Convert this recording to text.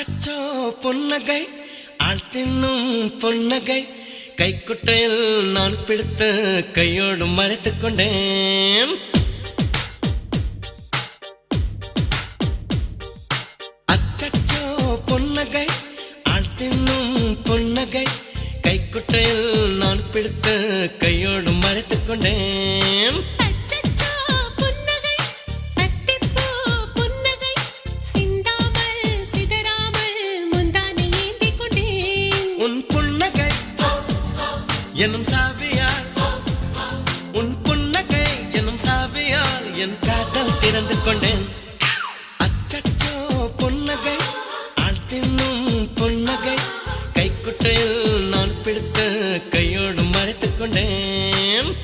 அச்சச்சோ பொன்னகை ஆள் தின்னும் புன்னகை. கைக்குட்டையில் நான் பிடித்து கையோடு மறைத்துக் கொண்டேன். அச்சச்சோ பொன்னகை ஆள் தின்னும் புன்னகை. கைக்குட்டையில் நான் பிடித்து கையோடு மறைத்துக் கொண்டேன். என்னும் சாவியால். உன் புன்னகை என்னும் சாவியால் என் காதல் திறந்து கொண்டேன். அச்சச்சோ புன்னகை. ஆழ்த்தினும் புன்னகை. கைக்குட்டையில் நான் பிடித்த கையோடு மறைத்துக் கொண்டேன்.